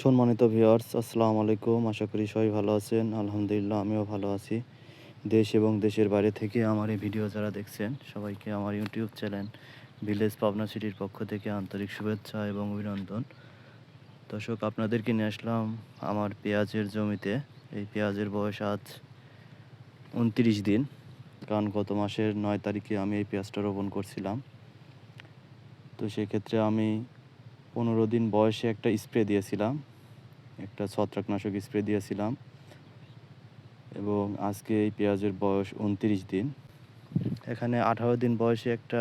সম্মানিত ভিউয়ার্স আসসালামু আলাইকুম। আশা করি সবাই ভালো আছেন। আলহামদুলিল্লাহ, আমিও ভালো আছি। দেশ এবং দেশের বাইরে থেকে আমার এই ভিডিও যারা দেখছেন, সবাইকে আমার ইউটিউব চ্যানেল ভিলেজ পাবনা সিটির পক্ষ থেকে আন্তরিক শুভেচ্ছা এবং অভিনন্দন। দর্শক, আপনাদেরকে নিয়ে আসলাম আমার পেঁয়াজের জমিতে। এই পেঁয়াজের বয়স আজ উনত্রিশ দিন, কারণ গত মাসের নয় তারিখে আমি এই পেঁয়াজটা রোপণ করছিলাম। তো সেক্ষেত্রে আমি পনেরো দিন বয়সে একটা স্প্রে দিয়েছিলাম, একটা ছত্রাকনাশক স্প্রে দিয়েছিলাম এবং আজকে এই পেঁয়াজের বয়স উনত্রিশ দিন। এখানে আঠারো দিন বয়সে একটা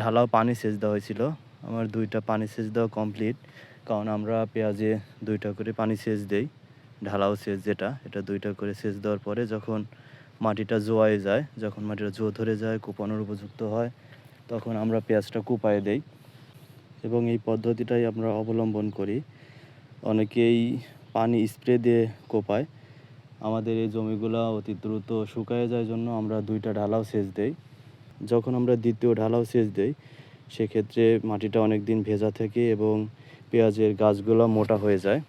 ঢালাও পানি সেচ দেওয়া হয়েছিল। আমার দুইটা পানি সেচ দেওয়া কমপ্লিট কারণ আমরা পেঁয়াজে দুইটা করে পানি সেচ দেই, ঢালাও সেচ যেটা, এটা দুইটা করে সেচ দেওয়ার পরে যখন মাটিটা জোয়ায় যায়, যখন মাটিটা জো ধরে যায়, কোপানোর উপযুক্ত হয়, তখন আমরা পেঁয়াজটা কুপায়ে দেই। এবং এই পদ্ধতিটাই আমরা অবলম্বন করি। অনেকেই পানি স্প্রে দিয়ে কোপায়। আমাদের এই জমিগুলো অতি দ্রুত শুকায় যায় জন্য আমরা দুইটা ঢালাও সেচ দেই। যখন আমরা দ্বিতীয় ঢালাও সেচ দেই, সেক্ষেত্রে মাটিটা অনেক দিন ভেজা থাকে এবং পেঁয়াজের গাছগুলো মোটা হয়ে যায়।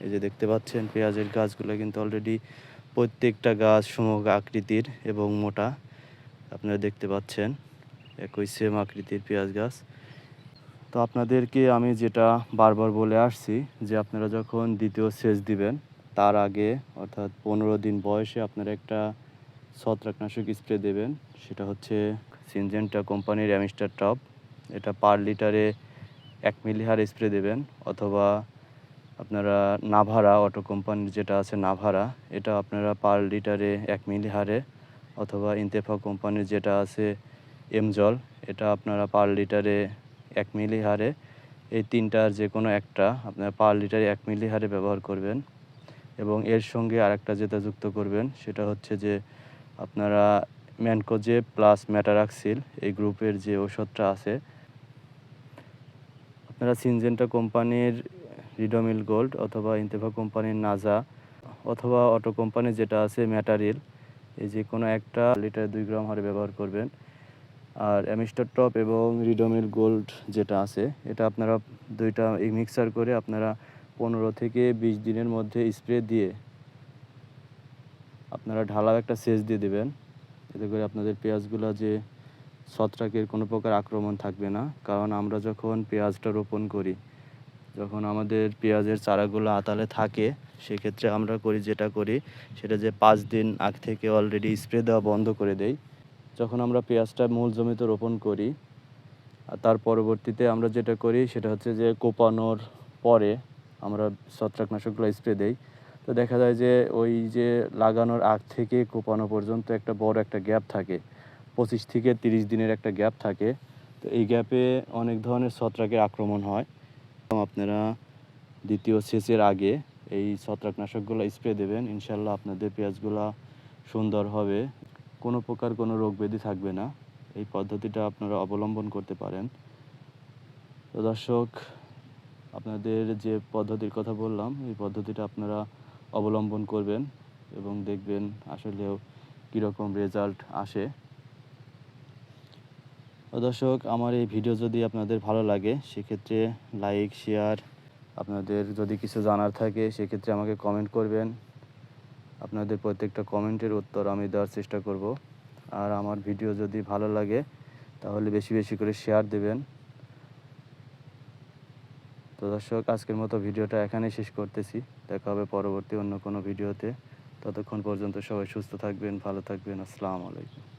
এই যে দেখতে পাচ্ছেন, পেঁয়াজের গাছগুলো কিন্তু অলরেডি প্রত্যেকটা গাছ সমগ্র আকৃতির এবং মোটা। আপনারা দেখতে পাচ্ছেন, একই সেম আকৃতির পেঁয়াজ গাছ। তো আপনাদেরকে আমি যেটা বারবার বলে আসছি যে আপনারা যখন দ্বিতীয় সেচ দিবেন, তার আগে অর্থাৎ পনেরো দিন বয়সে আপনারা একটা ছত্রাকনাশক স্প্রে দেবেন। সেটা হচ্ছে সিনজেন্টা কোম্পানির অ্যামিস্টার টপ। এটা পার লিটারে এক মিলি হারে স্প্রে দেবেন, অথবা আপনারা নাভারা অটো কোম্পানির যেটা আছে নাভারা, এটা আপনারা পার লিটারে এক মিলি হারে, অথবা ইন্তেফা কোম্পানির যেটা আছে এমজল, এটা আপনারা পার লিটারে এক মিলি হারে, এই তিনটার যে কোনো একটা আপনারা পার লিটারে এক মিলি হারে ব্যবহার করবেন এবং এর সঙ্গে আরেকটা যেটা যুক্ত করবেন সেটা হচ্ছে যে আপনারা ম্যানকোজে প্লাস ম্যাটারাক্সিল এই গ্রুপের যে ওষুধটা আছে, আপনারা সিনজেন্টা কোম্পানির রিডোমিল গোল্ড অথবা ইন্তেফা কোম্পানির নাজা অথবা অটো কোম্পানির যেটা আছে ম্যাটারিল, এই যে কোনো একটা লিটার দুই গ্রাম হারে ব্যবহার করবেন। আর অ্যামিস্টার টপ এবং রিডোমিল গোল্ড যেটা আছে, এটা আপনারা দুইটা এই মিক্সার করে আপনারা পনেরো থেকে বিশ দিনের মধ্যে স্প্রে দিয়ে আপনারা ঢালাও একটা সেচ দিয়ে দেবেন। এতে করে আপনাদের পেঁয়াজগুলো যে ছত্রাকের কোনো প্রকার আক্রমণ থাকবে না। কারণ আমরা যখন পেঁয়াজটা রোপণ করি, যখন আমাদের পেঁয়াজের চারাগুলো আতালে থাকে, সেক্ষেত্রে আমরা করি যেটা করি, সেটা যে পাঁচ দিন আগ থেকে অলরেডি স্প্রে দেওয়া বন্ধ করে দেই। যখন আমরা পেঁয়াজটা মূল জমিতে রোপণ করি, আর তার পরবর্তীতে আমরা যেটা করি সেটা হচ্ছে যে কোপানোর পরে আমরা ছত্রাকনাশকগুলো স্প্রে দেই। তো দেখা যায় যে ওই যে লাগানোর আগ থেকে কোপানো পর্যন্ত একটা বড় একটা গ্যাপ থাকে, পঁচিশ থেকে তিরিশ দিনের একটা গ্যাপ থাকে। তো এই গ্যাপে অনেক ধরনের ছত্রাকের আক্রমণ হয়। আপনারা দ্বিতীয় সেচের আগে এই ছত্রাকনাশকগুলো স্প্রে দেবেন, ইনশাল্লাহ আপনাদের পেঁয়াজগুলো সুন্দর হবে। কোনো প্রকার কোনো রোগ ব্যাধি থাকবে না। এই পদ্ধতিটা আপনারা অবলম্বন করতে পারেন। তো দর্শক, আপনাদের যে পদ্ধতির কথা বললাম, এই পদ্ধতিটা আপনারা অবলম্বন করবেন এবং দেখবেন আসলেও কীরকম রেজাল্ট আসে। দর্শক, আমার এই ভিডিও যদি আপনাদের ভালো লাগে, সেক্ষেত্রে লাইক শেয়ার আপনাদের যদি কিছু জানার থাকে, সেক্ষেত্রে আমাকে কমেন্ট করবেন। আপনাদের প্রত্যেকটা কমেন্টের উত্তর আমি দেওয়ার চেষ্টা করব। আর আমার ভিডিও যদি ভালো লাগে, তাহলে বেশি বেশি করে শেয়ার দেবেন। তো দর্শক, আজকের মতো ভিডিওটা এখানেই শেষ করতেছি। দেখা হবে পরবর্তী অন্য কোনো ভিডিওতে। ততক্ষণ পর্যন্ত সবাই সুস্থ থাকবেন, ভালো থাকবেন। আসসালামু আলাইকুম।